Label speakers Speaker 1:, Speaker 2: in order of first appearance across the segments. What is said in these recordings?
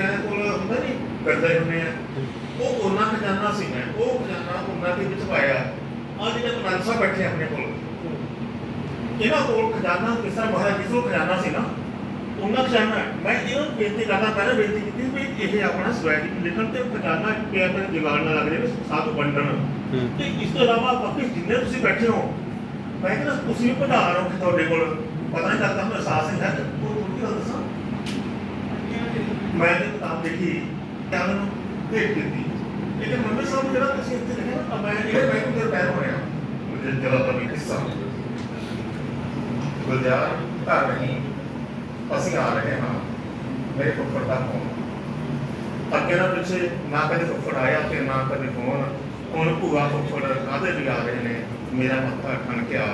Speaker 1: ਬੱਚਿਆਂ ਕੋਲ ਹੁੰਦਾ ਨਹੀਂ ਕਰਦੇ ਹੁੰਦੇ ਆ। ਉਹ ਉਹਨਾਂ ਖਜ਼ਾਨਾ ਸੀ ਮੈਂ ਉਹ ਖਜ਼ਾਨਾ ਉਹਨਾਂ ਦੇ ਵਿੱਚ ਪਾਇਆ। ਆ ਜਿਹੜੇ ਮਨਸਾ ਬੈਠੇ ਆਪਣੇ ਕੋਲ। ਇਹਨਾਂ ਕੋਲ ਖਜ਼ਾਨਾ ਕਿਸ ਤਰ੍ਹਾਂ ਮਹਾਰਾਜ ਕੋਲ ਖਜ਼ਾਨਾ ਸੀ ਨਾ ਉਹਨਾਂ ਖਜ਼ਾਨਾ। ਮੈਂ ਇਹਨਾਂ ਨੂੰ ਬੇਨਤੀ ਕਰਦਾ ਪਹਿਲਾਂ ਬੇਨਤੀ ਕੀਤੀ ਵੀ ਇਹ ਆਪਣਾ ਸਵੈਗ ਲਿਖਣ ਤੇ ਖਜ਼ਾਨਾ ਕਿ ਆਪਣੇ ਜਗਾੜ ਨਾਲ ਲੱਗ ਰਿਹਾ ਸਾਥ ਵੰਡਣ। ਤੇ ਇਸ ਤੋਂ ਇਲਾਵਾ ਬਾਕੀ ਜਿੰਨੇ ਤੁਸੀਂ ਬੈਠੇ ਹੋ ਮੈਂ ਕਹਿੰਦਾ ਤੁਸੀਂ ਵੀ ਪਧਾਰ ਹੋ ਤੁਹਾਡੇ ਕੋਲ। ਪਤਾ ਨਹੀਂ ਲੱਗਦਾ ਮੈਨੂੰ ਅਹਿਸਾਸ ਨਹੀਂ ਹੈ ਕਿ ਉਹ ਤੁਹਾਨੂੰ ਗੱਲ ਦੱਸਾਂ ਮੈਂ ਇਹ ਕਿਤਾਬ ਦੇਖੀ ਤਾਂ ਮੈਨੂੰ ਦੇਖ ਦਿੱਤੀ। ਲੇਕਿਨ ਮੰਮੀ ਸਾਹਿਬ ਜਿਹੜਾ ਤੁਸੀਂ ਇੱਥੇ ਲਿਖਿਆ ਨਾ ਮੈਂ ਇਹ ਮੈਂ ਕਿਹਾ ਪੈਰ ਹੋ ਮੁਝੇ ਜਵਾਬ ਦਾ ਵੀ ਗੁਲਜ਼ਾਰ ਘਰ ਨਹੀਂ। ਅਸੀਂ ਆ ਰਹੇ ਹਾਂ। ਮੇਰੇ ਫੁੱਫੜ ਦਾ ਫੋਨ। ਅੱਗੇ ਨਾ ਪਿੱਛੇ ਨਾ ਕਦੇ ਫੁੱਫੜ ਆਇਆ ਤੇ ਨਾ ਕਦੇ ਫੋਨ। ਹੁਣ ਭੂਆ ਫੁੱਫੜ ਕਾਹਦੇ ਵੀ ਆ ਰਹੇ ਨੇ। ਮੇਰਾ ਮੱਥਾ ਠਣਕਿਆ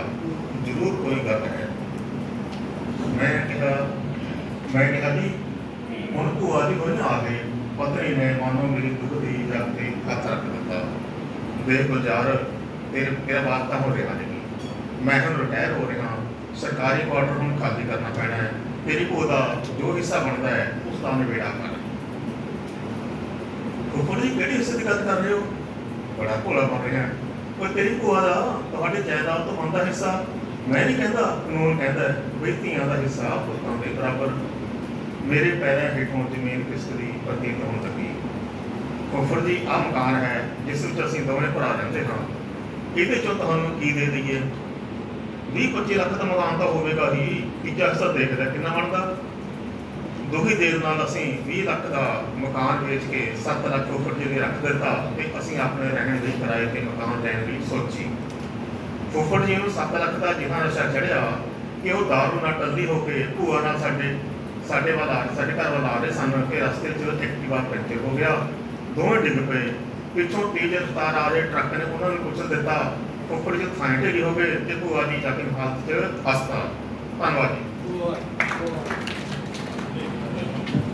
Speaker 1: ਜ਼ਰੂਰ ਕੋਈ ਗੱਲ ਹੈ। ਮੈਂ ਕਿਹਾ ਮੈਂ ਕਿਹਾ ਜੀ ਹੁਣ ਭੂਆ ਦੀ ਕੋਈ ਆ ਗਈ ਪਤਨੀ ਨੇ ਮਾਨੋ ਮੇਰੀ ਦੁੱਖ ਦੀ ਜੱਗ ਤੇ ਹੱਥ ਰੱਖ ਦਿੱਤਾ। ਦੇਖ ਗੁਲਜ਼ਾਰ ਤੇਰੇ ਤੇਰਾ ਵਾਸਤਾ ਹੋ ਰਿਹਾ ਨਹੀਂ। ਮੈਂ ਹੁਣ ਰਿਟਾਇਰ ਹੋ ਰਿਹਾ ਸਰਕਾਰੀ ਕੁਆਟਰ ਹੁਣ ਖਾਲੀ ਕਰਨਾ ਪੈਣਾ ਹੈ। ਤੇਰੀ ਭੂਆ ਜੋ ਹਿੱਸਾ ਬਣਦਾ ਹੈ, ਉਸ ਦਾ ਨਿਬੇੜਾ ਕਰ। ਫੁੱਫੜ ਜੀ, ਕਿਹੜੀ ਹਿੱਸੇ ਦੀ ਗੱਲ ਕਰ ਰਹੇ ਹੋ? ਬੜਾ ਭੋਲਾ ਬਣ ਰਿਹਾ ਕੋਈ ਤੇਰੀ ਭੂਆ ਦਾ ਤੁਹਾਡੇ ਜਾਇਦਾਦ ਤੋਂ ਬਣਦਾ ਹਿੱਸਾ? ਮੈਂ ਨਹੀਂ ਕਹਿੰਦਾ ਕਾਨੂੰਨ ਕਹਿੰਦਾ ਹੈ ਵੀ ਧੀਆਂ ਦਾ ਹਿੱਸਾ ਪੁੱਤਾਂ ਦੇ ਬਰਾਬਰ ਮੇਰੇ ਪੈਰਾਂ ਹੇਠੋਂ ਜ਼ਮੀਨ ਕਿਸਕਦੀ ਪ੍ਰਤੀਤ ਹੋਣ ਲੱਗੀ। ਫੁੱਫੜ ਜੀ ਆਹ ਮਕਾਨ ਹੈ, ਜਿਸ ਵਿੱਚ ਅਸੀਂ ਦੋਵੇਂ ਭਰਾ ਰਹਿੰਦੇ ਹਾਂ। ਇਹਦੇ ਚੋਂ ਤੁਹਾਨੂੰ ਕੀ ਦੇ ਦਈਏ? 20 25 ਲੱਖ ਦਾ ਮਕਾਨ ਤਾਂ ਹੋਵੇਗਾ ਹੀ, ਤੀਜਾ ਹਿੱਸਾ ਦੇਖਦਾ ਕਿੰਨਾ ਬਣਦਾ। ਦੋਹੀ ਦੇਰ ਨਾਲ ਅਸੀਂ 20 ਲੱਖ ਦਾ ਮਕਾਨ ਵੇਚ ਕੇ 7 ਲੱਖ ਫੁੱਫੜ ਜੀ ਰੱਖ ਦਿੱਤਾ ਤੇ ਅਸੀਂ ਆਪਣੇ ਰਹਿਣ ਲਈ ਕਿਰਾਏ ਤੇ ਮਕਾਨ ਲੈਣ ਦੀ ਸੋਚੀ। ਫੁੱਫੜ ਜੀ ਨੂੰ 7 ਲੱਖ ਦਾ ਜਿਹਾ ਨਸ਼ਾ ਚੜਿਆ ਕਿ ਉਹ ਦਾਰੂ ਨਾਲ ਟੱਲੀ ਹੋ ਕੇ ਭੂਆ ਨਾਲ ਸਾਡੇ ਸਾਡੇ ਵੱਲ ਆ ਸਾਡੇ ਘਰ ਵੱਲ ਆ ਰਹੇ ਸਨ ਕਿ ਰਸਤੇ 'ਚ ਐਕਟਿਵਾ ਪੈਂਚਰ ਹੋ ਗਿਆ, ਦੋਵੇਂ ਡਿੱਗ ਪਏ। ਪਿੱਛੋਂ ਤੇਜ਼ ਰਫ਼ਤਾਰ ਆ ਰਹੇ ਟਰੱਕ ਨੇ ਉਹਨਾਂ ਨੂੰ ਕੁਚਲ ਦਿੱਤਾ ਫੁੱਫੜ ਜੀ ਥਾਂ ਢੇਰੀ ਹੋ ਗਏ ਤੇ ਭੂਆ ਜੀ ਜਾ ਕੇ ਹਾਲਤ 'ਚ ਹਸਪਤਾਲ ਧੰਨਵਾਦ ਜੀ।